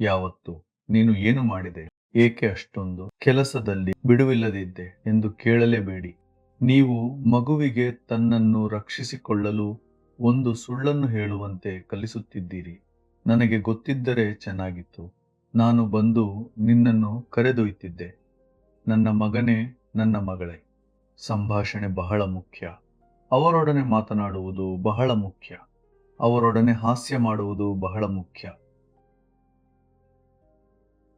ಯಾವತ್ತು. ನೀನು ಏನು ಮಾಡಿದೆ? ಏಕೆ ಅಷ್ಟೊಂದು? ಕೆಲಸದಲ್ಲಿ ಬಿಡುವಿಲ್ಲದಿದ್ದೆ ಎಂದು ಕೇಳಲೇಬೇಡಿ. ನೀವು ಮಗುವಿಗೆ ತನ್ನನ್ನು ರಕ್ಷಿಸಿಕೊಳ್ಳಲು ಒಂದು ಸುಳ್ಳನ್ನು ಹೇಳುವಂತೆ ಕಲಿಸುತ್ತಿದ್ದೀರಿ. ನನಗೆ ಗೊತ್ತಿದ್ದರೆ ಚೆನ್ನಾಗಿತ್ತು. ನಾನು ಬಂದು ನಿನ್ನನ್ನು ಕರೆದೊಯ್ತಿದ್ದೆ. ನನ್ನ ಮಗನೇ ನನ್ನ ಮಗಳೇ. ಸಂಭಾಷಣೆ ಬಹಳ ಮುಖ್ಯ. ಅವರೊಡನೆ ಮಾತನಾಡುವುದು ಬಹಳ ಮುಖ್ಯ. ಅವರೊಡನೆ ಹಾಸ್ಯ ಮಾಡುವುದು ಬಹಳ ಮುಖ್ಯ.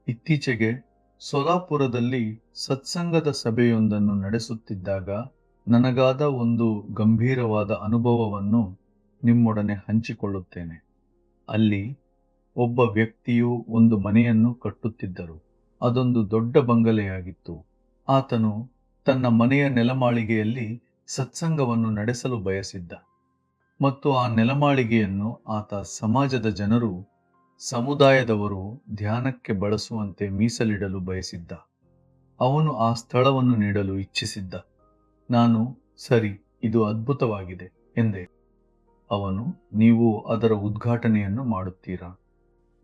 ಇತ್ತೀಚೆಗೆ ಸೊಲಾಪುರದಲ್ಲಿ ಸತ್ಸಂಗದ ಸಭೆಯೊಂದನ್ನು ನಡೆಸುತ್ತಿದ್ದಾಗ ನನಗಾದ ಒಂದು ಗಂಭೀರವಾದ ಅನುಭವವನ್ನು ನಿಮ್ಮೊಡನೆ ಹಂಚಿಕೊಳ್ಳುತ್ತೇನೆ. ಅಲ್ಲಿ ಒಬ್ಬ ವ್ಯಕ್ತಿಯು ಒಂದು ಮನೆಯನ್ನು ಕಟ್ಟುತ್ತಿದ್ದರು. ಅದೊಂದು ದೊಡ್ಡ ಬಂಗಲೆಯಾಗಿತ್ತು. ಆತನು ತನ್ನ ಮನೆಯ ನೆಲಮಾಳಿಗೆಯಲ್ಲಿ ಸತ್ಸಂಗವನ್ನು ನಡೆಸಲು ಬಯಸಿದ್ದ. ಮತ್ತು ಆ ನೆಲಮಾಳಿಗೆಯನ್ನು ಆತ ಸಮಾಜದ ಜನರು ಸಮುದಾಯದವರು ಧ್ಯಾನಕ್ಕೆ ಬಳಸುವಂತೆ ಮೀಸಲಿಡಲು ಬಯಸಿದ್ದ. ಅವನು ಆ ಸ್ಥಳವನ್ನು ನೀಡಲು ಇಚ್ಛಿಸಿದ್ದ. ನಾನು, ಸರಿ, ಇದು ಅದ್ಭುತವಾಗಿದೆ, ಎಂದೆ. ಅವನು, ನೀವು ಅದರ ಉದ್ಘಾಟನೆಯನ್ನು ಮಾಡುತ್ತೀರಾ?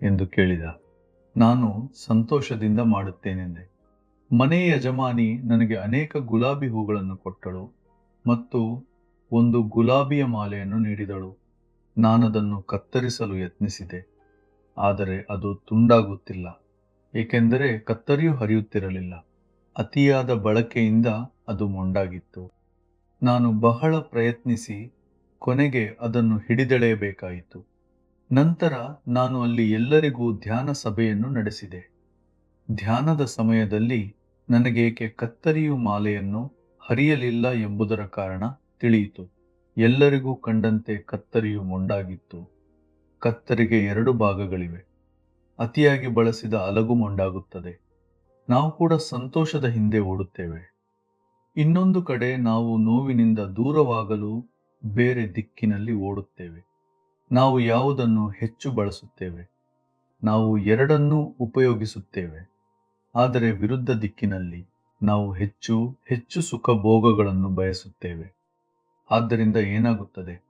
ಎಂದು ಕೇಳಿದ. ನಾನು ಸಂತೋಷದಿಂದ ಮಾಡುತ್ತೇನೆಂದೆ. ಮನೆಯ ಯಜಮಾನಿ ನನಗೆ ಅನೇಕ ಗುಲಾಬಿ ಹೂಗಳನ್ನು ಕೊಟ್ಟಳು ಮತ್ತು ಒಂದು ಗುಲಾಬಿಯ ಮಾಲೆಯನ್ನು ನೀಡಿದಳು. ನಾನದನ್ನು ಕತ್ತರಿಸಲು ಯತ್ನಿಸಿದೆ. ಆದರೆ ಅದು ತುಂಡಾಗುತ್ತಿಲ್ಲ, ಏಕೆಂದರೆ ಕತ್ತರಿಯು ಹರಿಯುತ್ತಿರಲಿಲ್ಲ. ಅತಿಯಾದ ಬಳಕೆಯಿಂದ ಅದು ಮೊಂಡಾಗಿತ್ತು. ನಾನು ಬಹಳ ಪ್ರಯತ್ನಿಸಿ ಕೊನೆಗೆ ಅದನ್ನು ಹಿಡಿದೆಳೆಯಬೇಕಾಯಿತು. ನಂತರ ನಾನು ಅಲ್ಲಿ ಎಲ್ಲರಿಗೂ ಧ್ಯಾನ ಸಭೆಯನ್ನು ನಡೆಸಿದೆ. ಧ್ಯಾನದ ಸಮಯದಲ್ಲಿ ನನಗೇಕೆ ಕತ್ತರಿಯು ಮಾಲೆಯನ್ನು ಹರಿಯಲಿಲ್ಲ ಎಂಬುದರ ಕಾರಣ ತಿಳಿಯಿತು. ಎಲ್ಲರಿಗೂ ಕಂಡಂತೆ ಕತ್ತರಿಯು ಮೊಂಡಾಗಿತ್ತು. ಕತ್ತರಿಗೆ ಎರಡು ಭಾಗಗಳಿವೆ. ಅತಿಯಾಗಿ ಬಳಸಿದ ಅಲಗು ಮೊಂಡಾಗುತ್ತದೆ. ನಾವು ಕೂಡ ಸಂತೋಷದ ಹಿಂದೆ ಓಡುತ್ತೇವೆ. ಇನ್ನೊಂದು ಕಡೆ ನಾವು ನೋವಿನಿಂದ ದೂರವಾಗಲು ಬೇರೆ ದಿಕ್ಕಿನಲ್ಲಿ ಓಡುತ್ತೇವೆ. ನಾವು ಯಾವುದನ್ನು ಹೆಚ್ಚು ಬಳಸುತ್ತೇವೆ? ನಾವು ಎರಡನ್ನೂ ಉಪಯೋಗಿಸುತ್ತೇವೆ. ಆದರೆ ವಿರುದ್ಧ ದಿಕ್ಕಿನಲ್ಲಿ ನಾವು ಹೆಚ್ಚು ಹೆಚ್ಚು ಸುಖ ಭೋಗಗಳನ್ನು ಬಯಸುತ್ತೇವೆ. ಆದ್ದರಿಂದ ಏನಾಗುತ್ತದೆ?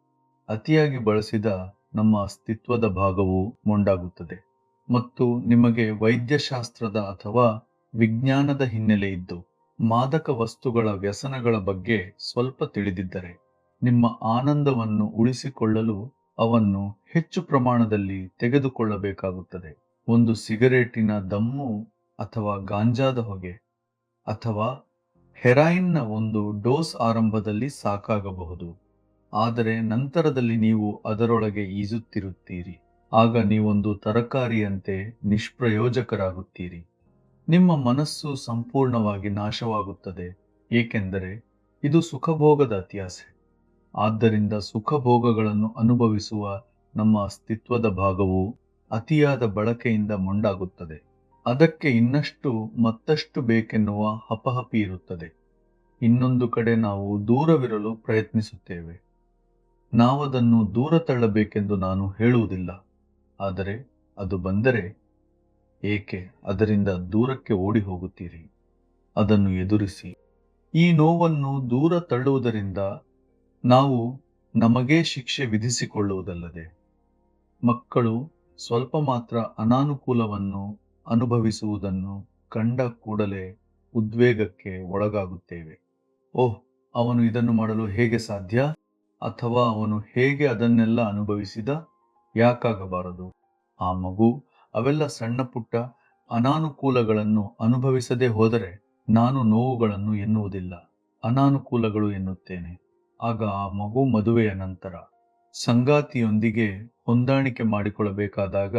ಅತಿಯಾಗಿ ಬಳಸಿದ ನಮ್ಮ ಅಸ್ತಿತ್ವದ ಭಾಗವು ಮೊಂಡಾಗುತ್ತದೆ ಮತ್ತು ನಿಮಗೆ ವೈದ್ಯಶಾಸ್ತ್ರದ ಅಥವಾ ವಿಜ್ಞಾನದ ಹಿನ್ನೆಲೆ ಇದ್ದು, ಮಾದಕ ವಸ್ತುಗಳ ವ್ಯಸನಗಳ ಬಗ್ಗೆ ಸ್ವಲ್ಪ ತಿಳಿದಿದ್ದರೆ, ನಿಮ್ಮ ಆನಂದವನ್ನು ಉಳಿಸಿಕೊಳ್ಳಲು ಅವನ್ನು ಹೆಚ್ಚು ಪ್ರಮಾಣದಲ್ಲಿ ತೆಗೆದುಕೊಳ್ಳಬೇಕಾಗುತ್ತದೆ. ಒಂದು ಸಿಗರೇಟಿನ ದಮ್ಮು ಅಥವಾ ಗಾಂಜಾದ ಹೊಗೆ ಅಥವಾ ಹೆರಾಯಿನ್ನ ಒಂದು ಡೋಸ್ ಆರಂಭದಲ್ಲಿ ಸಾಕಾಗಬಹುದು. ಆದರೆ ನಂತರದಲ್ಲಿ ನೀವು ಅದರೊಳಗೆ ಈಜುತ್ತಿರುತ್ತೀರಿ. ಆಗ ನೀವೊಂದು ತರಕಾರಿಯಂತೆ ನಿಷ್ಪ್ರಯೋಜಕರಾಗುತ್ತೀರಿ. ನಿಮ್ಮ ಮನಸ್ಸು ಸಂಪೂರ್ಣವಾಗಿ ನಾಶವಾಗುತ್ತದೆ, ಏಕೆಂದರೆ ಇದು ಸುಖಭೋಗದ ಅತ್ಯಾಸೆ. ಆದ್ದರಿಂದ ಸುಖಭೋಗಗಳನ್ನು ಅನುಭವಿಸುವ ನಮ್ಮ ಅಸ್ತಿತ್ವದ ಭಾಗವು ಅತಿಯಾದ ಬಳಕೆಯಿಂದ ಮೊಂಡಾಗುತ್ತದೆ. ಅದಕ್ಕೆ ಇನ್ನಷ್ಟು ಮತ್ತಷ್ಟು ಬೇಕೆನ್ನುವ ಹಪಹಪಿ ಇರುತ್ತದೆ. ಇನ್ನೊಂದು ಕಡೆ ನಾವು ದೂರವಿರಲು ಪ್ರಯತ್ನಿಸುತ್ತೇವೆ. ನಾವದನ್ನು ದೂರ ತಳ್ಳಬೇಕೆಂದು ನಾನು ಹೇಳುವುದಿಲ್ಲ. ಆದರೆ ಅದು ಬಂದರೆ ಏಕೆ ಅದರಿಂದ ದೂರಕ್ಕೆ ಓಡಿ ಹೋಗುತ್ತೀರಿ ಅದನ್ನು ಎದುರಿಸಿ. ಈ ನೋವನ್ನು ದೂರ ತಳ್ಳುವುದರಿಂದ ನಾವು ನಮಗೇ ಶಿಕ್ಷೆ ವಿಧಿಸಿಕೊಳ್ಳುವುದಲ್ಲದೆ, ಮಕ್ಕಳು ಸ್ವಲ್ಪ ಮಾತ್ರ ಅನಾನುಕೂಲವನ್ನು ಅನುಭವಿಸುವುದನ್ನು ಕಂಡ ಕೂಡಲೇ ಉದ್ವೇಗಕ್ಕೆ ಒಳಗಾಗುತ್ತೇವೆ. ಓಹ್, ಅವನು ಇದನ್ನು ಮಾಡಲು ಹೇಗೆ ಸಾಧ್ಯ? ಅಥವಾ ಅವನು ಹೇಗೆ ಅದನ್ನೆಲ್ಲ ಅನುಭವಿಸಿದ? ಯಾಕಾಗಬಾರದು? ಆ ಮಗು, ಅವೆಲ್ಲ ಸಣ್ಣ ಪುಟ್ಟ ಅನಾನುಕೂಲಗಳನ್ನು ಅನುಭವಿಸದೆ ಹೋದರೆ ನಾನು ನೋವುಗಳನ್ನು ಎನ್ನುವುದಿಲ್ಲ. ಅನಾನುಕೂಲಗಳು ಎನ್ನುತ್ತೇನೆ. ಆಗ ಆ ಮಗು ಮದುವೆಯ ನಂತರ ಸಂಗಾತಿಯೊಂದಿಗೆ ಹೊಂದಾಣಿಕೆ ಮಾಡಿಕೊಳ್ಳಬೇಕಾದಾಗ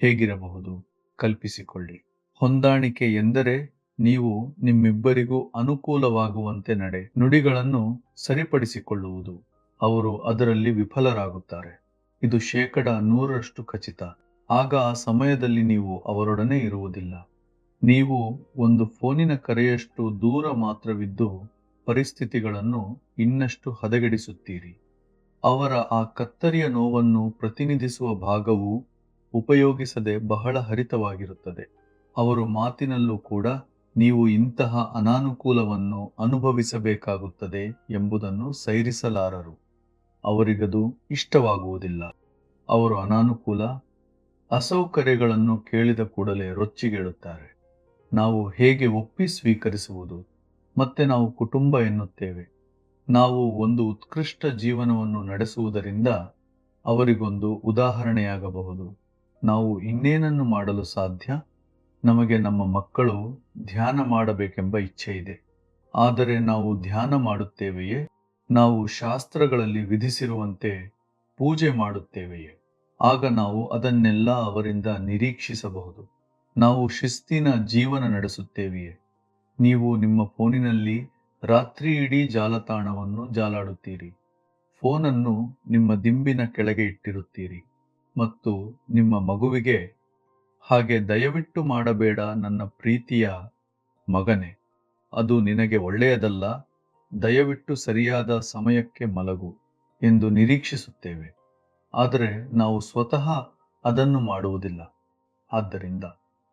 ಹೇಗಿರಬಹುದು? ಕಲ್ಪಿಸಿಕೊಳ್ಳಿ. ಹೊಂದಾಣಿಕೆ ಎಂದರೆ ನೀವು ನಿಮ್ಮಿಬ್ಬರಿಗೂ ಅನುಕೂಲವಾಗುವಂತೆ ನಡೆ ನುಡಿಗಳನ್ನು ಸರಿಪಡಿಸಿಕೊಳ್ಳುವುದು. ಅವರು ಅದರಲ್ಲಿ ವಿಫಲರಾಗುತ್ತಾರೆ. ಇದು ಶೇಕಡ ನೂರರಷ್ಟು ಖಚಿತ. ಆಗ ಆ ಸಮಯದಲ್ಲಿ ನೀವು ಅವರೊಡನೆ ಇರುವುದಿಲ್ಲ. ನೀವು ಒಂದು ಫೋನಿನ ಕರೆಯಷ್ಟು ದೂರ ಮಾತ್ರವಿದ್ದು ಪರಿಸ್ಥಿತಿಗಳನ್ನು ಇನ್ನಷ್ಟು ಹದಗೆಡಿಸುತ್ತೀರಿ. ಅವರ ಆ ಕತ್ತರಿಯ ನೋವನ್ನು ಪ್ರತಿನಿಧಿಸುವ ಭಾಗವು ಉಪಯೋಗಿಸದೆ ಬಹಳ ಹರಿತವಾಗಿರುತ್ತದೆ. ಅವರು ಮಾತಿನಲ್ಲೂ ಕೂಡ ನೀವು ಇಂತಹ ಅನಾನುಕೂಲವನ್ನು ಅನುಭವಿಸಬೇಕಾಗುತ್ತದೆ ಎಂಬುದನ್ನು ಸೈರಿಸಲಾರರು. ಅವರಿಗದು ಇಷ್ಟವಾಗುವುದಿಲ್ಲ. ಅವರು ಅನಾನುಕೂಲ, ಅಸೌಕರ್ಯಗಳನ್ನು ಕೇಳಿದ ಕೂಡಲೇ ರೊಚ್ಚಿಗೇಳುತ್ತಾರೆ. ನಾವು ಹೇಗೆ ಒಪ್ಪಿ ಸ್ವೀಕರಿಸುವುದು? ಮತ್ತೆ ನಾವು ಕುಟುಂಬ ಎನ್ನುತ್ತೇವೆ. ನಾವು ಒಂದು ಉತ್ಕೃಷ್ಟ ಜೀವನವನ್ನು ನಡೆಸುವುದರಿಂದ ಅವರಿಗೊಂದು ಉದಾಹರಣೆಯಾಗಬಹುದು. ನಾವು ಇನ್ನೇನನ್ನು ಮಾಡಲು ಸಾಧ್ಯ? ನಮಗೆ ನಮ್ಮ ಮಕ್ಕಳು ಧ್ಯಾನ ಮಾಡಬೇಕೆಂಬ ಇಚ್ಛೆ ಇದೆ ಆದರೆ ನಾವು ಧ್ಯಾನ ಮಾಡುತ್ತೇವೆಯೇ? ನಾವು ಶಾಸ್ತ್ರಗಳಲ್ಲಿ ವಿಧಿಸಿರುವಂತೆ ಪೂಜೆ ಮಾಡುತ್ತೇವೆಯೇ? ಆಗ ನಾವು ಅದನ್ನೆಲ್ಲ ಅವರಿಂದ ನಿರೀಕ್ಷಿಸಬಹುದು. ನಾವು ಶಿಸ್ತಿನ ಜೀವನ ನಡೆಸುತ್ತೇವೆಯೇ? ನೀವು ನಿಮ್ಮ ಫೋನಿನಲ್ಲಿ ರಾತ್ರಿ ಇಡೀ ಜಾಲತಾಣವನ್ನು ಜಾಲಾಡುತ್ತೀರಿ. ಫೋನನ್ನು ನಿಮ್ಮ ದಿಂಬಿನ ಕೆಳಗೆ ಇಟ್ಟಿರುತ್ತೀರಿ. ಮತ್ತು ನಿಮ್ಮ ಮಗುವಿಗೆ, ಹಾಗೆ ದಯವಿಟ್ಟು ಮಾಡಬೇಡ ನನ್ನ ಪ್ರೀತಿಯ ಮಗನೇ, ಅದು ನಿನಗೆ ಒಳ್ಳೆಯದಲ್ಲ. ದಯವಿಟ್ಟು ಸರಿಯಾದ ಸಮಯಕ್ಕೆ ಮಲಗು ಎಂದು ನಿರೀಕ್ಷಿಸುತ್ತೇವೆ. ಆದರೆ ನಾವು ಸ್ವತಃ ಅದನ್ನು ಮಾಡುವುದಿಲ್ಲ. ಆದ್ದರಿಂದ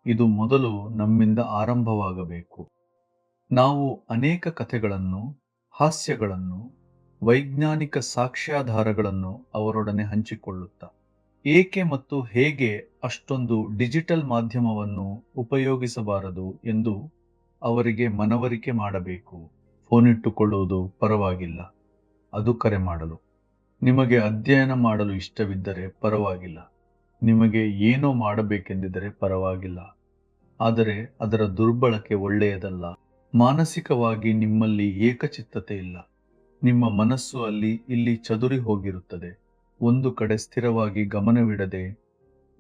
ಇದು ಮೊದಲು ನಮ್ಮಿಂದ ಆರಂಭವಾಗಬೇಕು. ನಾವು ಅನೇಕ ಕಥೆಗಳನ್ನು, ಹಾಸ್ಯಗಳನ್ನು, ವೈಜ್ಞಾನಿಕ ಸಾಕ್ಷ್ಯಾಧಾರಗಳನ್ನು ಅವರೊಡನೆ ಹಂಚಿಕೊಳ್ಳುತ್ತಾ, ಏಕೆ ಮತ್ತು ಹೇಗೆ ಅಷ್ಟೊಂದು ಡಿಜಿಟಲ್ ಮಾಧ್ಯಮವನ್ನು ಉಪಯೋಗಿಸಬಾರದು ಎಂದು ಅವರಿಗೆ ಮನವರಿಕೆ ಮಾಡಬೇಕು. ಫೋನ್ ಇಟ್ಟುಕೊಳ್ಳುವುದು ಪರವಾಗಿಲ್ಲ. ಅದು ಕರೆ ಮಾಡಲು. ನಿಮಗೆ ಅಧ್ಯಯನ ಮಾಡಲು ಇಷ್ಟವಿದ್ದರೆ ಪರವಾಗಿಲ್ಲ. ನಿಮಗೆ ಏನೋ ಮಾಡಬೇಕೆಂದಿದ್ದರೆ ಪರವಾಗಿಲ್ಲ. ಆದರೆ ಅದರ ದುರ್ಬಳಕೆ ಒಳ್ಳೆಯದಲ್ಲ. ಮಾನಸಿಕವಾಗಿ ನಿಮ್ಮಲ್ಲಿ ಏಕಚಿತ್ತತೆ ಇಲ್ಲ. ನಿಮ್ಮ ಮನಸ್ಸು ಅಲ್ಲಿ ಇಲ್ಲಿ ಚದುರಿ ಹೋಗಿರುತ್ತದೆ. ಒಂದು ಕಡೆ ಸ್ಥಿರವಾಗಿ ಗಮನವಿಡದೆ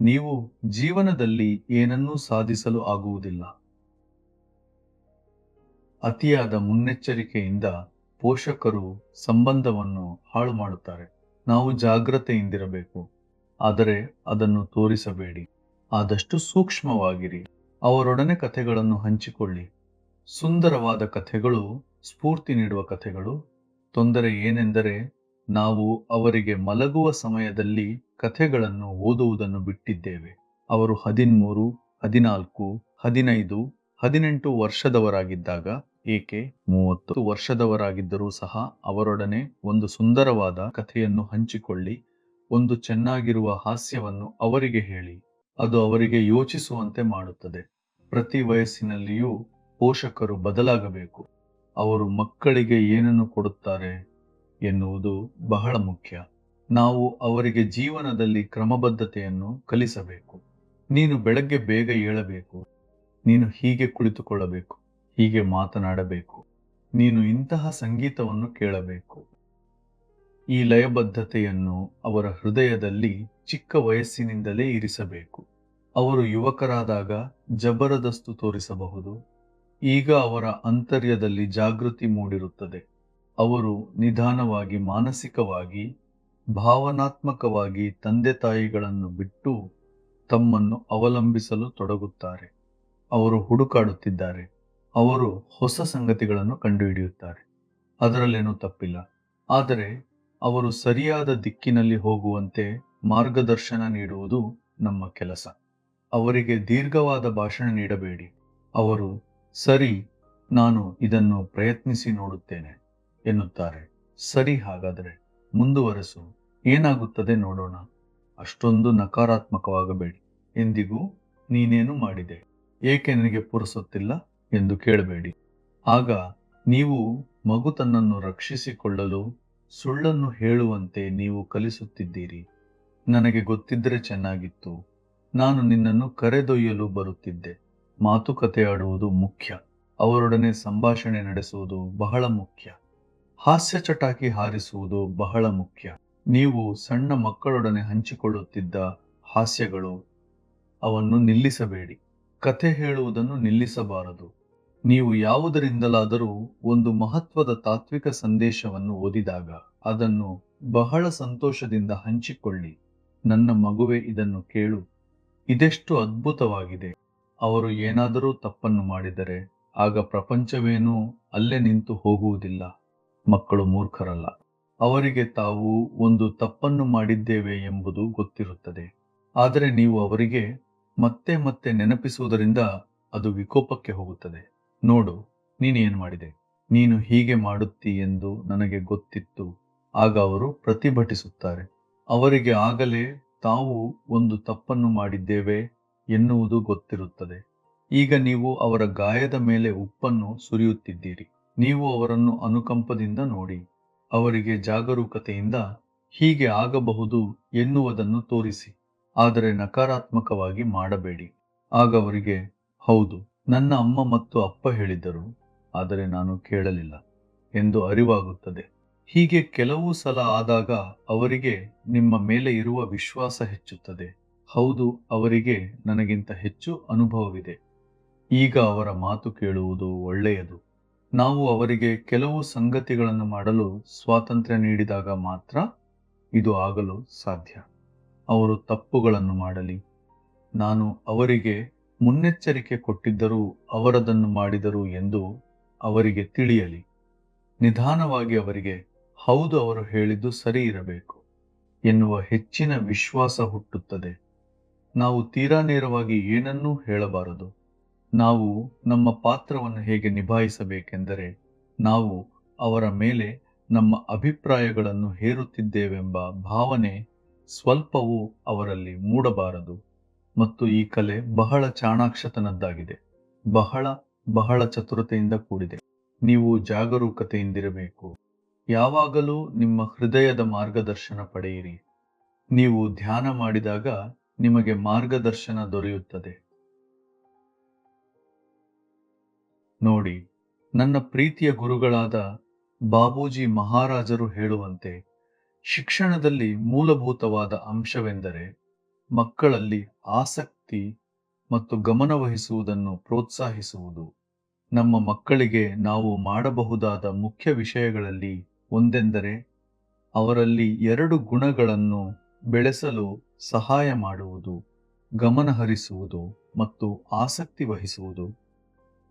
ನೀವು ಜೀವನದಲ್ಲಿ ಏನನ್ನೂ ಸಾಧಿಸಲು ಆಗುವುದಿಲ್ಲ. ಅತಿಯಾದ ಮುನ್ನೆಚ್ಚರಿಕೆಯಿಂದ ಪೋಷಕರು ಸಂಬಂಧವನ್ನು ಹಾಳು ಮಾಡುತ್ತಾರೆ. ನಾವು ಜಾಗ್ರತೆಯಿಂದಿರಬೇಕು, ಆದರೆ ಅದನ್ನು ತೋರಿಸಬೇಡಿ. ಆದಷ್ಟು ಸೂಕ್ಷ್ಮವಾಗಿರಿ. ಅವರೊಡನೆ ಕಥೆಗಳನ್ನು ಹಂಚಿಕೊಳ್ಳಿ. ಸುಂದರವಾದ ಕಥೆಗಳು, ಸ್ಫೂರ್ತಿ ನೀಡುವ ಕಥೆಗಳು. ತೊಂದರೆ ಏನೆಂದರೆ, ನಾವು ಅವರಿಗೆ ಮಲಗುವ ಸಮಯದಲ್ಲಿ ಕಥೆಗಳನ್ನು ಓದುವುದನ್ನು ಬಿಟ್ಟಿದ್ದೇವೆ. ಅವರು ಹದಿಮೂರು, ಹದಿನಾಲ್ಕು, ಹದಿನೈದು, ಹದಿನೆಂಟು ವರ್ಷದವರಾಗಿದ್ದಾಗ ಏಕೆ ಮೂವತ್ತು ವರ್ಷದವರಾಗಿದ್ದರೂ ಸಹ ಅವರೊಡನೆ ಒಂದು ಸುಂದರವಾದ ಕಥೆಯನ್ನು ಹಂಚಿಕೊಳ್ಳಿ, ಒಂದು ಚೆನ್ನಾಗಿರುವ ಹಾಸ್ಯವನ್ನು ಅವರಿಗೆ ಹೇಳಿ, ಅದು ಅವರಿಗೆ ಯೋಚಿಸುವಂತೆ ಮಾಡುತ್ತದೆ. ಪ್ರತಿ ವಯಸ್ಸಿನಲ್ಲಿಯೂ ಪೋಷಕರು ಬದಲಾಗಬೇಕು. ಅವರು ಮಕ್ಕಳಿಗೆ ಏನನ್ನು ಕೊಡುತ್ತಾರೆ ಎನ್ನುವುದು ಬಹಳ ಮುಖ್ಯ. ನಾವು ಅವರಿಗೆ ಜೀವನದಲ್ಲಿ ಕ್ರಮಬದ್ಧತೆಯನ್ನು ಕಲಿಸಬೇಕು. ನೀನು ಬೆಳಗ್ಗೆ ಬೇಗ ಏಳಬೇಕು. ನೀನು ಹೀಗೆ ಕುಳಿತುಕೊಳ್ಳಬೇಕು. ಹೀಗೆ ಮಾತನಾಡಬೇಕು. ನೀನು ಇಂತಹ ಸಂಗೀತವನ್ನು ಕೇಳಬೇಕು. ಈ ಲಯಬದ್ಧತೆಯನ್ನು ಅವರ ಹೃದಯದಲ್ಲಿ ಚಿಕ್ಕ ವಯಸ್ಸಿನಿಂದಲೇ ಇರಿಸಬೇಕು. ಅವರು ಯುವಕರಾದಾಗ ಜಬರದಸ್ತು ತೋರಿಸಬಹುದು. ಈಗ ಅವರ ಅಂತರ್ಯದಲ್ಲಿ ಜಾಗೃತಿ ಮೂಡಿರುತ್ತದೆ. ಅವರು ನಿಧಾನವಾಗಿ ಮಾನಸಿಕವಾಗಿ, ಭಾವನಾತ್ಮಕವಾಗಿ ತಂದೆ ತಾಯಿಗಳನ್ನು ಬಿಟ್ಟು ತಮ್ಮನ್ನು ಅವಲಂಬಿಸಲು ತೊಡಗುತ್ತಾರೆ. ಅವರು ಹುಡುಕಾಡುತ್ತಿದ್ದಾರೆ. ಅವರು ಹೊಸ ಸಂಗತಿಗಳನ್ನು ಕಂಡುಹಿಡಿಯುತ್ತಾರೆ. ಅದರಲ್ಲೇನೂ ತಪ್ಪಿಲ್ಲ. ಆದರೆ ಅವರು ಸರಿಯಾದ ದಿಕ್ಕಿನಲ್ಲಿ ಹೋಗುವಂತೆ ಮಾರ್ಗದರ್ಶನ ನೀಡುವುದು ನಮ್ಮ ಕೆಲಸ. ಅವರಿಗೆ ದೀರ್ಘವಾದ ಭಾಷಣ ನೀಡಬೇಡಿ. ಅವರು, ಸರಿ, ನಾನು ಇದನ್ನು ಪ್ರಯತ್ನಿಸಿ ನೋಡುತ್ತೇನೆ ಎನ್ನುತ್ತಾರೆ. ಸರಿ ಹಾಗಾದರೆ, ಮುಂದುವರೆಸು. ಏನಾಗುತ್ತದೆ ನೋಡೋಣ. ಅಷ್ಟೊಂದು ನಕಾರಾತ್ಮಕವಾಗಬೇಡಿ. ಎಂದಿಗೂ ನೀನೇನು ಮಾಡಿದೆ. ಏಕೆ ನನಗೆ ಪುರಸೊತ್ತಿಲ್ಲ? ಎಂದು ಕೇಳಬೇಡಿ. ಆಗ ನೀವು ಮಗು ತನ್ನನ್ನು ರಕ್ಷಿಸಿಕೊಳ್ಳಲು ಸುಳ್ಳನ್ನು ಹೇಳುವಂತೆ ನೀವು ಕಲಿಸುತ್ತಿದ್ದೀರಿ. ನನಗೆ ಗೊತ್ತಿದ್ದರೆ ಚೆನ್ನಾಗಿತ್ತು. ನಾನು ನಿನ್ನನ್ನು ಕರೆದೊಯ್ಯಲು ಬರುತ್ತಿದ್ದೆ. ಮಾತುಕತೆ ಆಡುವುದು ಮುಖ್ಯ. ಅವರೊಡನೆ ಸಂಭಾಷಣೆ ನಡೆಸುವುದು ಬಹಳ ಮುಖ್ಯ. ಹಾಸ್ಯ ಚಟಾಕಿ ಹಾರಿಸುವುದು ಬಹಳ ಮುಖ್ಯ. ನೀವು ಸಣ್ಣ ಮಕ್ಕಳೊಡನೆ ಹಂಚಿಕೊಳ್ಳುತ್ತಿದ್ದ ಹಾಸ್ಯಗಳು ಅವನ್ನು ನಿಲ್ಲಿಸಬೇಡಿ. ಕಥೆ ಹೇಳುವುದನ್ನು ನಿಲ್ಲಿಸಬಾರದು. ನೀವು ಯಾವುದರಿಂದಲಾದರೂ ಒಂದು ಮಹತ್ವದ ತಾತ್ವಿಕ ಸಂದೇಶವನ್ನು ಓದಿದಾಗ ಅದನ್ನು ಬಹಳ ಸಂತೋಷದಿಂದ ಹಂಚಿಕೊಳ್ಳಿ. ನನ್ನ ಮಗುವೆ ಇದನ್ನು ಕೇಳು. ಇದೆಷ್ಟು ಅದ್ಭುತವಾಗಿದೆ. ಅವರು ಏನಾದರೂ ತಪ್ಪನ್ನು ಮಾಡಿದರೆ ಆಗ ಪ್ರಪಂಚವೇನೂ ಅಲ್ಲೇ ನಿಂತು ಹೋಗುವುದಿಲ್ಲ. ಮಕ್ಕಳು ಮೂರ್ಖರಲ್ಲ. ಅವರಿಗೆ ತಾವು ಒಂದು ತಪ್ಪನ್ನು ಮಾಡಿದ್ದೇವೆ ಎಂಬುದು ಗೊತ್ತಿರುತ್ತದೆ. ಆದರೆ ನೀವು ಅವರಿಗೆ ಮತ್ತೆ ಮತ್ತೆ ನೆನಪಿಸುವುದರಿಂದ ಅದು ವಿಕೋಪಕ್ಕೆ ಹೋಗುತ್ತದೆ. ನೋಡು, ನೀನೇನು ಮಾಡಿದೆ? ನೀನು ಹೀಗೆ ಮಾಡುತ್ತಿ ಎಂದು ನನಗೆ ಗೊತ್ತಿತ್ತು. ಆಗ ಅವರು ಪ್ರತಿಭಟಿಸುತ್ತಾರೆ. ಅವರಿಗೆ ಆಗಲೇ ತಾವು ಒಂದು ತಪ್ಪನ್ನು ಮಾಡಿದ್ದೇವೆ ಎನ್ನುವುದು ಗೊತ್ತಿರುತ್ತದೆ. ಈಗ ನೀವು ಅವರ ಗಾಯದ ಮೇಲೆ ಉಪ್ಪನ್ನು ಸುರಿಯುತ್ತಿದ್ದೀರಿ. ನೀವು ಅವರನ್ನು ಅನುಕಂಪದಿಂದ ನೋಡಿ, ಅವರಿಗೆ ಜಾಗರೂಕತೆಯಿಂದ ಹೀಗೆ ಆಗಬಹುದು ಎನ್ನುವುದನ್ನು ತೋರಿಸಿ, ಆದರೆ ನಕಾರಾತ್ಮಕವಾಗಿ ಮಾಡಬೇಡಿ. ಆಗ ಅವರಿಗೆ, ಹೌದು ನನ್ನ ಅಮ್ಮ ಮತ್ತು ಅಪ್ಪ ಹೇಳಿದ್ದರು, ಆದರೆ ನಾನು ಕೇಳಲಿಲ್ಲ ಎಂದು ಅರಿವಾಗುತ್ತದೆ. ಹೀಗೆ ಕೆಲವು ಸಲ ಆದಾಗ ಅವರಿಗೆ ನಿಮ್ಮ ಮೇಲೆ ಇರುವ ವಿಶ್ವಾಸ ಹೆಚ್ಚುತ್ತದೆ. ಹೌದು, ಅವರಿಗೆ ನನಗಿಂತ ಹೆಚ್ಚು ಅನುಭವವಿದೆ. ಈಗ ಅವರ ಮಾತು ಕೇಳುವುದು ಒಳ್ಳೆಯದು. ನಾವು ಅವರಿಗೆ ಕೆಲವು ಸಂಗತಿಗಳನ್ನು ಮಾಡಲು ಸ್ವಾತಂತ್ರ್ಯ ನೀಡಿದಾಗ ಮಾತ್ರ ಇದು ಆಗಲು ಸಾಧ್ಯ. ಅವರು ತಪ್ಪುಗಳನ್ನು ಮಾಡಲಿ. ನಾನು ಅವರಿಗೆ ಮುನ್ನೆಚ್ಚರಿಕೆ ಕೊಟ್ಟಿದ್ದರೂ ಅವರದನ್ನು ಮಾಡಿದರು ಎಂದು ಅವರಿಗೆ ತಿಳಿಯಲಿ. ನಿಧಾನವಾಗಿ ಅವರಿಗೆ, ಹೌದು, ಅವರು ಹೇಳಿದ್ದು ಸರಿ ಇರಬೇಕು ಎನ್ನುವ ಹೆಚ್ಚಿನ ವಿಶ್ವಾಸ ಹುಟ್ಟುತ್ತದೆ. ನಾವು ತೀರಾ ನೇರವಾಗಿ ಏನನ್ನೂ ಹೇಳಬಾರದು. ನಾವು ನಮ್ಮ ಪಾತ್ರವನ್ನು ಹೇಗೆ ನಿಭಾಯಿಸಬೇಕೆಂದರೆ, ನಾವು ಅವರ ಮೇಲೆ ನಮ್ಮ ಅಭಿಪ್ರಾಯಗಳನ್ನು ಹೇರುತ್ತಿದ್ದೇವೆಂಬ ಭಾವನೆ ಸ್ವಲ್ಪವೂ ಅವರಲ್ಲಿ ಮೂಡಬಾರದು. ಮತ್ತು ಈ ಕಲೆ ಬಹಳ ಚಾಣಾಕ್ಷತನದ್ದಾಗಿದೆ. ಬಹಳ ಬಹಳ ಚತುರತೆಯಿಂದ ಕೂಡಿದೆ. ನೀವು ಜಾಗರೂಕತೆಯಿಂದಿರಬೇಕು. ಯಾವಾಗಲೂ ನಿಮ್ಮ ಹೃದಯದ ಮಾರ್ಗದರ್ಶನ ಪಡೆಯಿರಿ. ನೀವು ಧ್ಯಾನ ಮಾಡಿದಾಗ ನಿಮಗೆ ಮಾರ್ಗದರ್ಶನ ದೊರೆಯುತ್ತದೆ. ನೋಡಿ, ನನ್ನ ಪ್ರೀತಿಯ ಗುರುಗಳಾದ ಬಾಬೂಜಿ ಮಹಾರಾಜರು ಹೇಳುವಂತೆ ಶಿಕ್ಷಣದಲ್ಲಿ ಮೂಲಭೂತವಾದ ಅಂಶವೆಂದರೆ ಮಕ್ಕಳಲ್ಲಿ ಆಸಕ್ತಿ ಮತ್ತು ಗಮನವಹಿಸುವುದನ್ನು ಪ್ರೋತ್ಸಾಹಿಸುವುದು. ನಮ್ಮ ಮಕ್ಕಳಿಗೆ ನಾವು ಮಾಡಬಹುದಾದ ಮುಖ್ಯ ವಿಷಯಗಳಲ್ಲಿ ಒಂದೆಂದರೆ, ಅವರಲ್ಲಿ ಎರಡು ಗುಣಗಳನ್ನು ಬೆಳೆಸಲು ಸಹಾಯ ಮಾಡುವುದು ಗಮನಹರಿಸುವುದು ಮತ್ತು ಆಸಕ್ತಿ ವಹಿಸುವುದು.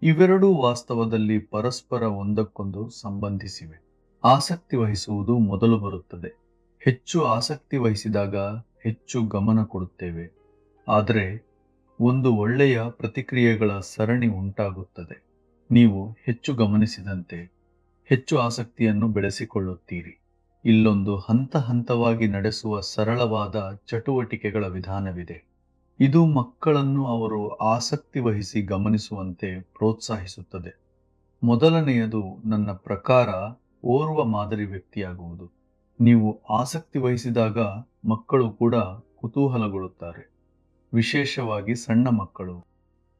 ಇವೆರಡೂ ವಾಸ್ತವದಲ್ಲಿ ಪರಸ್ಪರ ಒಂದಕ್ಕೊಂದು ಸಂಬಂಧಿಸಿವೆ. ಆಸಕ್ತಿ ವಹಿಸುವುದು ಮೊದಲು ಬರುತ್ತದೆ. ಹೆಚ್ಚು ಆಸಕ್ತಿ ವಹಿಸಿದಾಗ ಹೆಚ್ಚು ಗಮನ ಕೊಡುತ್ತೇವೆ. ಆದರೆ ಒಂದು ಒಳ್ಳೆಯ ಪ್ರತಿಕ್ರಿಯೆಗಳ ಸರಣಿ ಉಂಟಾಗುತ್ತದೆ. ನೀವು ಹೆಚ್ಚು ಗಮನಿಸಿದಂತೆ ಹೆಚ್ಚು ಆಸಕ್ತಿಯನ್ನು ಬೆಳೆಸಿಕೊಳ್ಳುತ್ತೀರಿ. ಇಲ್ಲೊಂದು ಹಂತ ಹಂತವಾಗಿ ನಡೆಸುವ ಸರಳವಾದ ಚಟುವಟಿಕೆಗಳ ವಿಧಾನವಿದೆ. ಇದು ಮಕ್ಕಳನ್ನು ಅವರು ಆಸಕ್ತಿ ವಹಿಸಿ ಗಮನಿಸುವಂತೆ ಪ್ರೋತ್ಸಾಹಿಸುತ್ತದೆ. ಮೊದಲನೆಯದು ನನ್ನ ಪ್ರಕಾರ ಓರ್ವ ಮಾದರಿ ವ್ಯಕ್ತಿಯಾಗುವುದು. ನೀವು ಆಸಕ್ತಿ ವಹಿಸಿದಾಗ ಮಕ್ಕಳು ಕೂಡ ಕುತೂಹಲಗೊಳ್ಳುತ್ತಾರೆ. ವಿಶೇಷವಾಗಿ ಸಣ್ಣ ಮಕ್ಕಳು.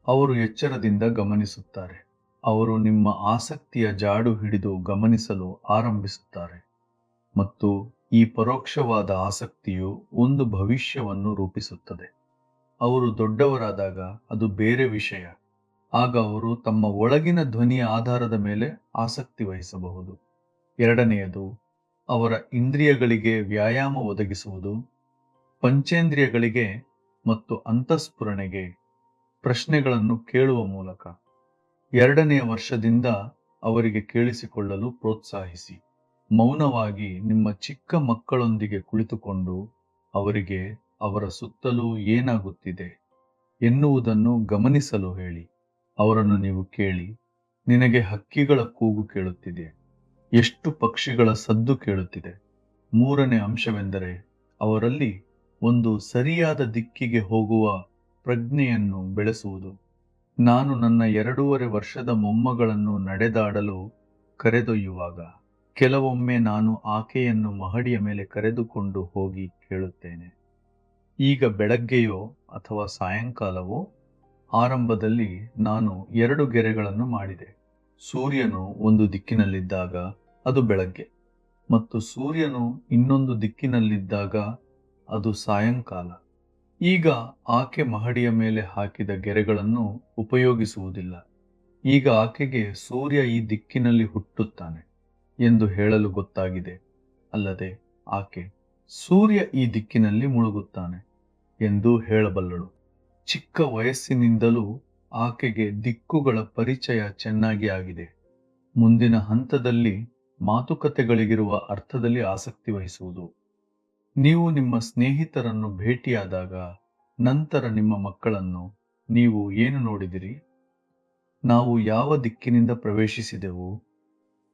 ಅವರು ಎಚ್ಚರದಿಂದ ಗಮನಿಸುತ್ತಾರೆ. ಅವರು ನಿಮ್ಮ ಆಸಕ್ತಿಯ ಜಾಡು ಹಿಡಿದು ಗಮನಿಸಲು ಆರಂಭಿಸುತ್ತಾರೆ. ಮತ್ತು ಈ ಪರೋಕ್ಷವಾದ ಆಸಕ್ತಿಯು ಒಂದು ಭವಿಷ್ಯವನ್ನು ರೂಪಿಸುತ್ತದೆ. ಅವರು ದೊಡ್ಡವರಾದಾಗ ಅದು ಬೇರೆ ವಿಷಯ. ಆಗ ಅವರು ತಮ್ಮ ಒಳಗಿನ ಧ್ವನಿಯ ಆಧಾರದ ಮೇಲೆ ಆಸಕ್ತಿ ವಹಿಸಬಹುದು. ಎರಡನೆಯದು ಅವರ ಇಂದ್ರಿಯಗಳಿಗೆ ವ್ಯಾಯಾಮ ಒದಗಿಸುವುದು, ಪಂಚೇಂದ್ರಿಯಗಳಿಗೆ ಮತ್ತು ಅಂತಃಸ್ಫುರಣೆಗೆ ಪ್ರಶ್ನೆಗಳನ್ನು ಕೇಳುವ ಮೂಲಕ ಎರಡನೆಯ ವರ್ಷದಿಂದ ಅವರಿಗೆ ಕೇಳಿಸಿಕೊಳ್ಳಲು ಪ್ರೋತ್ಸಾಹಿಸಿ. ಮೌನವಾಗಿ ನಿಮ್ಮ ಚಿಕ್ಕ ಮಕ್ಕಳೊಂದಿಗೆ ಕುಳಿತುಕೊಂಡು ಅವರಿಗೆ ಅವರ ಸುತ್ತಲೂ ಏನಾಗುತ್ತಿದೆ ಎನ್ನುವುದನ್ನು ಗಮನಿಸಲು ಹೇಳಿ. ಅವರನ್ನು ನೀವು ಕೇಳಿ ನಿನಗೆ ಹಕ್ಕಿಗಳ ಕೂಗು ಕೇಳುತ್ತಿದೆ. ಎಷ್ಟು ಪಕ್ಷಿಗಳ ಸದ್ದು ಕೇಳುತ್ತಿದೆ. ಮೂರನೇ ಅಂಶವೆಂದರೆ ಅವರಲ್ಲಿ ಒಂದು ಸರಿಯಾದ ದಿಕ್ಕಿಗೆ ಹೋಗುವ ಪ್ರಜ್ಞೆಯನ್ನು ಬೆಳೆಸುವುದು. ನಾನು ನನ್ನ ಎರಡೂವರೆ ವರ್ಷದ ಮೊಮ್ಮಗಳನ್ನು ನಡೆದಾಡಲು ಕರೆದೊಯ್ಯುವಾಗ ಕೆಲವೊಮ್ಮೆ ನಾನು ಆಕೆಯನ್ನು ಮಹಡಿಯ ಮೇಲೆ ಕರೆದುಕೊಂಡು ಹೋಗಿ ಕೇಳುತ್ತೇನೆ. ಈಗ ಬೆಳಗ್ಗೆಯೋ ಅಥವಾ ಸಾಯಂಕಾಲವೋ ಆರಂಭದಲ್ಲಿ ನಾನು ಎರಡು ಗೆರೆಗಳನ್ನು ಮಾಡಿದೆ. ಸೂರ್ಯನು ಒಂದು ದಿಕ್ಕಿನಲ್ಲಿದ್ದಾಗ ಅದು ಬೆಳಗ್ಗೆ. ಮತ್ತು ಸೂರ್ಯನು ಇನ್ನೊಂದು ದಿಕ್ಕಿನಲ್ಲಿದ್ದಾಗ ಅದು ಸಾಯಂಕಾಲ. ಈಗ ಆಕೆ ಮಹಡಿಯ ಮೇಲೆ ಹಾಕಿದ ಗೆರೆಗಳನ್ನು ಉಪಯೋಗಿಸುವುದಿಲ್ಲ. ಈಗ ಆಕೆಗೆ ಸೂರ್ಯ ಈ ದಿಕ್ಕಿನಲ್ಲಿ ಹುಟ್ಟುತ್ತಾನೆ ಎಂದು ಹೇಳಲು ಗೊತ್ತಾಗಿದೆ. ಅಲ್ಲದೆ ಆಕೆ ಸೂರ್ಯ ಈ ದಿಕ್ಕಿನಲ್ಲಿ ಮುಳುಗುತ್ತಾನೆ ಎಂದು ಹೇಳಬಲ್ಲಳು. ಚಿಕ್ಕ ವಯಸ್ಸಿನಿಂದಲೂ ಆಕೆಗೆ ದಿಕ್ಕುಗಳ ಪರಿಚಯ ಚೆನ್ನಾಗಿ ಆಗಿದೆ. ಮುಂದಿನ ಹಂತದಲ್ಲಿ ಮಾತುಕತೆಗಳಿಗಿರುವ ಅರ್ಥದಲ್ಲಿ ಆಸಕ್ತಿ ವಹಿಸುವುದು. ನೀವು ನಿಮ್ಮ ಸ್ನೇಹಿತರನ್ನು ಭೇಟಿಯಾದಾಗ ನಂತರ ನಿಮ್ಮ ಮಕ್ಕಳನ್ನು ನೀವು ಏನು ನೋಡಿದಿರಿ? ನಾವು ಯಾವ ದಿಕ್ಕಿನಿಂದ ಪ್ರವೇಶಿಸಿದೆವು?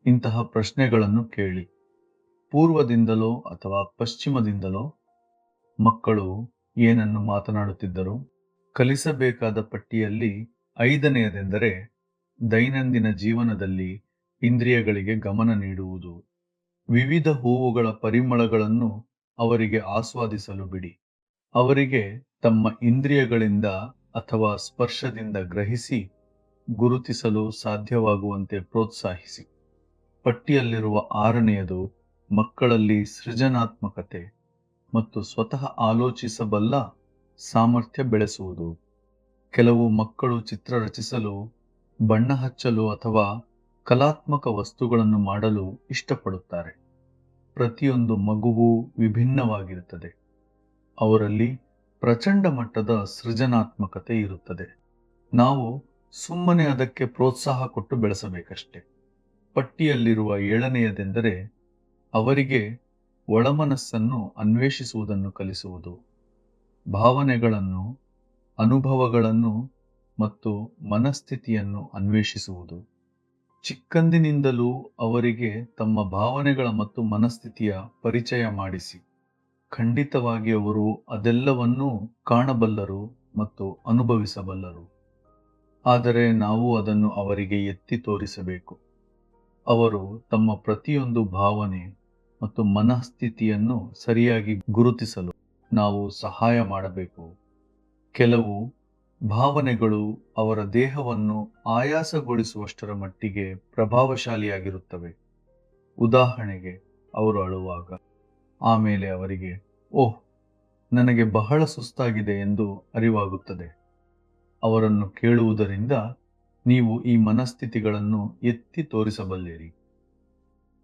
ಇಂತಹ ಪ್ರಶ್ನೆಗಳನ್ನು ಕೇಳಿ. ಪೂರ್ವದಿಂದಲೋ ಅಥವಾ ಪಶ್ಚಿಮದಿಂದಲೋ ಮಕ್ಕಳು ಏನನ್ನು ಮಾತನಾಡುತ್ತಿದ್ದರು? ಕಲಿಸಬೇಕಾದ ಪಟ್ಟಿಯಲ್ಲಿ ಐದನೆಯದೆಂದರೆ ದೈನಂದಿನ ಜೀವನದಲ್ಲಿ ಇಂದ್ರಿಯಗಳಿಗೆ ಗಮನ ನೀಡುವುದು. ವಿವಿಧ ಹೂವುಗಳ ಪರಿಮಳಗಳನ್ನು ಅವರಿಗೆ ಆಸ್ವಾದಿಸಲು ಬಿಡಿ. ಅವರಿಗೆ ತಮ್ಮ ಇಂದ್ರಿಯಗಳಿಂದ ಅಥವಾ ಸ್ಪರ್ಶದಿಂದ ಗ್ರಹಿಸಿ ಗುರುತಿಸಲು ಸಾಧ್ಯವಾಗುವಂತೆ ಪ್ರೋತ್ಸಾಹಿಸಿ. ಪಟ್ಟಿಯಲ್ಲಿರುವ ಆರನೆಯದು ಮಕ್ಕಳಲ್ಲಿ ಸೃಜನಾತ್ಮಕತೆ ಮತ್ತು ಸ್ವತಃ ಆಲೋಚಿಸಬಲ್ಲ ಸಾಮರ್ಥ್ಯ ಬೆಳೆಸುವುದು. ಕೆಲವು ಮಕ್ಕಳು ಚಿತ್ರ ರಚಿಸಲು ಬಣ್ಣ ಹಚ್ಚಲು ಅಥವಾ ಕಲಾತ್ಮಕ ವಸ್ತುಗಳನ್ನು ಮಾಡಲು ಇಷ್ಟಪಡುತ್ತಾರೆ. ಪ್ರತಿಯೊಂದು ಮಗುವೂ ವಿಭಿನ್ನವಾಗಿರುತ್ತದೆ. ಅವರಲ್ಲಿ ಪ್ರಚಂಡ ಮಟ್ಟದ ಸೃಜನಾತ್ಮಕತೆ ಇರುತ್ತದೆ. ನಾವು ಸುಮ್ಮನೆ ಅದಕ್ಕೆ ಪ್ರೋತ್ಸಾಹ ಕೊಟ್ಟು ಬೆಳೆಸಬೇಕಷ್ಟೆ. ಪಟ್ಟಿಯಲ್ಲಿರುವ ಏಳನೆಯದೆಂದರೆ, ಅವರಿಗೆ ಒಳಮನಸ್ಸನ್ನು ಅನ್ವೇಷಿಸುವುದನ್ನು ಕಲಿಸುವುದು. ಭಾವನೆಗಳನ್ನು, ಅನುಭವಗಳನ್ನು ಮತ್ತು ಮನಸ್ಥಿತಿಯನ್ನು ಅನ್ವೇಷಿಸುವುದು. ಚಿಕ್ಕಂದಿನಿಂದಲೂ ಅವರಿಗೆ ತಮ್ಮ ಭಾವನೆಗಳ ಮತ್ತು ಮನಸ್ಥಿತಿಯ ಪರಿಚಯ ಮಾಡಿಸಿ. ಖಂಡಿತವಾಗಿ ಅವರು ಅದೆಲ್ಲವನ್ನೂ ಕಾಣಬಲ್ಲರು ಮತ್ತು ಅನುಭವಿಸಬಲ್ಲರು. ಆದರೆ ನಾವು ಅದನ್ನು ಅವರಿಗೆ ಎತ್ತಿ ತೋರಿಸಬೇಕು. ಅವರು ತಮ್ಮ ಪ್ರತಿಯೊಂದು ಭಾವನೆ ಮತ್ತು ಮನಸ್ಥಿತಿಯನ್ನು ಸರಿಯಾಗಿ ಗುರುತಿಸಲು ನಾವು ಸಹಾಯ ಮಾಡಬೇಕು. ಕೆಲವು ಭಾವನೆಗಳು ಅವರ ದೇಹವನ್ನು ಆಯಾಸಗೊಳಿಸುವಷ್ಟರ ಮಟ್ಟಿಗೆ ಪ್ರಭಾವಶಾಲಿಯಾಗಿರುತ್ತವೆ. ಉದಾಹರಣೆಗೆ, ಅವರು ಅಳುವಾಗ ಆಮೇಲೆ ಅವರಿಗೆ, ಓಹ್, ನನಗೆ ಬಹಳ ಸುಸ್ತಾಗಿದೆ ಎಂದು ಅರಿವಾಗುತ್ತದೆ. ಅವರನ್ನು ಕೇಳುವುದರಿಂದ ನೀವು ಈ ಮನಸ್ಥಿತಿಗಳನ್ನು ಎತ್ತಿ ತೋರಿಸಬಲ್ಲಿರಿ.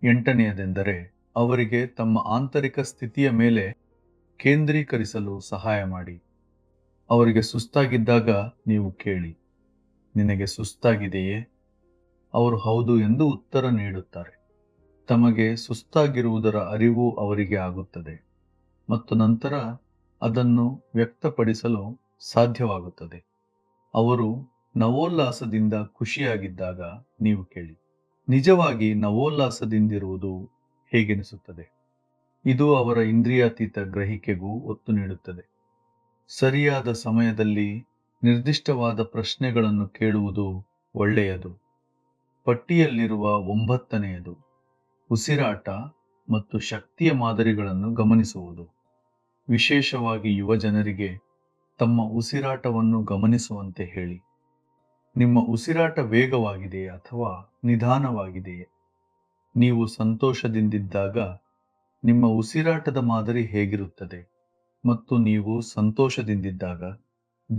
ಎಂಟನೆಯದೆಂದರೆ, ಅವರಿಗೆ ತಮ್ಮ ಆಂತರಿಕ ಸ್ಥಿತಿಯ ಮೇಲೆ ಕೇಂದ್ರೀಕರಿಸಲು ಸಹಾಯ ಮಾಡಿ. ಅವರಿಗೆ ಸುಸ್ತಾಗಿದ್ದಾಗ ನೀವು ಕೇಳಿ, ನಿನಗೆ ಸುಸ್ತಾಗಿದೆಯೇ? ಅವರು ಹೌದು ಎಂದು ಉತ್ತರ ನೀಡುತ್ತಾರೆ. ತಮಗೆ ಸುಸ್ತಾಗಿರುವುದರ ಅರಿವು ಅವರಿಗೆ ಆಗುತ್ತದೆ ಮತ್ತು ನಂತರ ಅದನ್ನು ವ್ಯಕ್ತಪಡಿಸಲು ಸಾಧ್ಯವಾಗುತ್ತದೆ. ಅವರು ನವೋಲ್ಲಾಸದಿಂದ ಖುಷಿಯಾಗಿದ್ದಾಗ ನೀವು ಕೇಳಿ, ನಿಜವಾಗಿ ನವೋಲ್ಲಾಸದಿಂದಿರುವುದು ಹೇಗೆನಿಸುತ್ತದೆ? ಇದು ಅವರ ಇಂದ್ರಿಯಾತೀತ ಗ್ರಹಿಕೆಗೂ ಒತ್ತು ನೀಡುತ್ತದೆ. ಸರಿಯಾದ ಸಮಯದಲ್ಲಿ ನಿರ್ದಿಷ್ಟವಾದ ಪ್ರಶ್ನೆಗಳನ್ನು ಕೇಳುವುದು ಒಳ್ಳೆಯದು. ಪಟ್ಟಿಯಲ್ಲಿರುವ ಒಂಬತ್ತನೆಯದು, ಉಸಿರಾಟ ಮತ್ತು ಶಕ್ತಿಯ ಮಾದರಿಗಳನ್ನು ಗಮನಿಸುವುದು. ವಿಶೇಷವಾಗಿ ಯುವ ಜನರಿಗೆ ತಮ್ಮ ಉಸಿರಾಟವನ್ನು ಗಮನಿಸುವಂತೆ ಹೇಳಿ. ನಿಮ್ಮ ಉಸಿರಾಟ ವೇಗವಾಗಿದೆಯೇ ಅಥವಾ ನಿಧಾನವಾಗಿದೆಯೇ? ನೀವು ಸಂತೋಷದಿಂದಿದ್ದಾಗ ನಿಮ್ಮ ಉಸಿರಾಟದ ಮಾದರಿ ಹೇಗಿರುತ್ತದೆ? ಮತ್ತು ನೀವು ಸಂತೋಷದಿಂದಿದ್ದಾಗ,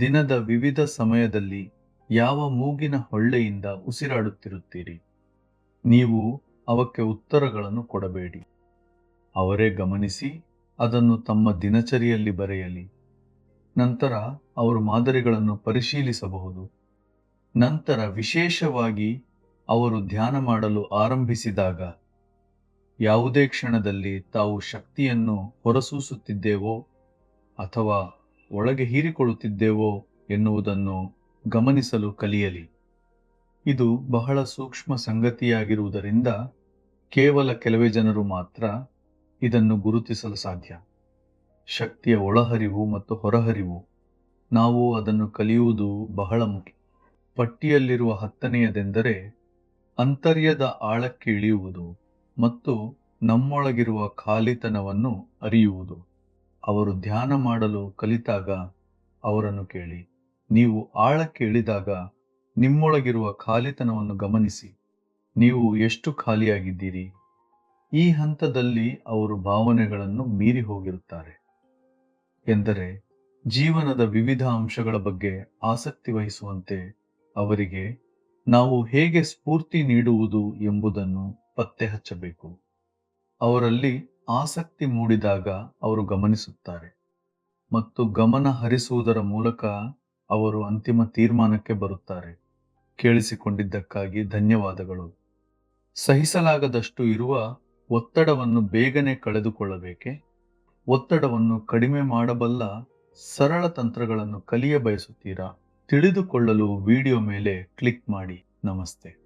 ದಿನದ ವಿವಿಧ ಸಮಯದಲ್ಲಿ ಯಾವ ಮೂಗಿನ ಹೊಳ್ಳೆಯಿಂದ ಉಸಿರಾಡುತ್ತಿರುತ್ತೀರಿ? ನೀವು ಅವಕ್ಕೆ ಉತ್ತರಗಳನ್ನು ಕೊಡಬೇಡಿ. ಅವರೇ ಗಮನಿಸಿ, ಅದನ್ನು ತಮ್ಮ ದಿನಚರಿಯಲ್ಲಿ ಬರೆಯಲಿ. ನಂತರ ಅವರು ಮಾದರಿಗಳನ್ನು ಪರಿಶೀಲಿಸಬಹುದು. ನಂತರ ವಿಶೇಷವಾಗಿ ಅವರು ಧ್ಯಾನ ಮಾಡಲು ಆರಂಭಿಸಿದಾಗ, ಯಾವುದೇ ಕ್ಷಣದಲ್ಲಿ ತಾವು ಶಕ್ತಿಯನ್ನು ಹೊರಸೂಸುತ್ತಿದ್ದೇವೋ ಅಥವಾ ಒಳಗೆ ಹೀರಿಕೊಳ್ಳುತ್ತಿದ್ದೇವೋ ಎನ್ನುವುದನ್ನು ಗಮನಿಸಲು ಕಲಿಯಲಿ. ಇದು ಬಹಳ ಸೂಕ್ಷ್ಮ ಸಂಗತಿಯಾಗಿರುವುದರಿಂದ ಕೇವಲ ಕೆಲವೇ ಜನರು ಮಾತ್ರ ಇದನ್ನು ಗುರುತಿಸಲು ಸಾಧ್ಯ. ಶಕ್ತಿಯ ಒಳಹರಿವು ಮತ್ತು ಹೊರಹರಿವು. ನಾವು ಅದನ್ನು ಕಲಿಯುವುದು ಬಹಳ ಮುಖ್ಯ. ಪಟ್ಟಿಯಲ್ಲಿರುವ ಹತ್ತನೆಯದೆಂದರೆ ಅಂತರ್ಯದ ಆಳಕ್ಕೆ ಇಳಿಯುವುದು ಮತ್ತು ನಮ್ಮೊಳಗಿರುವ ಖಾಲಿತನವನ್ನು ಅರಿಯುವುದು. ಅವರು ಧ್ಯಾನ ಮಾಡಲು ಕಲಿತಾಗ ಅವರನ್ನು ಕೇಳಿ, ನೀವು ಆಳಕ್ಕೆ ಇಳಿದಾಗ ನಿಮ್ಮೊಳಗಿರುವ ಖಾಲಿತನವನ್ನು ಗಮನಿಸಿ, ನೀವು ಎಷ್ಟು ಖಾಲಿಯಾಗಿದ್ದೀರಿ? ಈ ಹಂತದಲ್ಲಿ ಅವರು ಭಾವನೆಗಳನ್ನು ಮೀರಿ ಹೋಗಿರುತ್ತಾರೆ. ಎಂದರೆ, ಜೀವನದ ವಿವಿಧ ಅಂಶಗಳ ಬಗ್ಗೆ ಆಸಕ್ತಿ ವಹಿಸುವಂತೆ ಅವರಿಗೆ ನಾವು ಹೇಗೆ ಸ್ಫೂರ್ತಿ ನೀಡುವುದು ಎಂಬುದನ್ನು ಪತ್ತೆ ಹಚ್ಚಬೇಕು ಅವರಲ್ಲಿ ಆಸಕ್ತಿ ಮೂಡಿದಾಗ ಅವರು ಗಮನಿಸುತ್ತಾರೆ ಮತ್ತು ಗಮನ ಹರಿಸುವುದರ ಮೂಲಕ ಅವರು ಅಂತಿಮ ತೀರ್ಮಾನಕ್ಕೆ ಬರುತ್ತಾರೆ. ಕೇಳಿಸಿಕೊಂಡಿದ್ದಕ್ಕಾಗಿ ಧನ್ಯವಾದಗಳು. ಸಹಿಸಲಾಗದಷ್ಟು ಇರುವ ಒತ್ತಡವನ್ನು ಬೇಗನೆ ಕಳೆದುಕೊಳ್ಳಬೇಕೆ? ಒತ್ತಡವನ್ನು ಕಡಿಮೆ ಮಾಡಬಲ್ಲ ಸರಳ ತಂತ್ರಗಳನ್ನು ಕಲಿಯ ಬಯಸುತ್ತೀರಾ ತಿಳಿದುಕೊಳ್ಳಲು ವಿಡಿಯೋ ಮೇಲೆ ಕ್ಲಿಕ್ ಮಾಡಿ. ನಮಸ್ತೆ.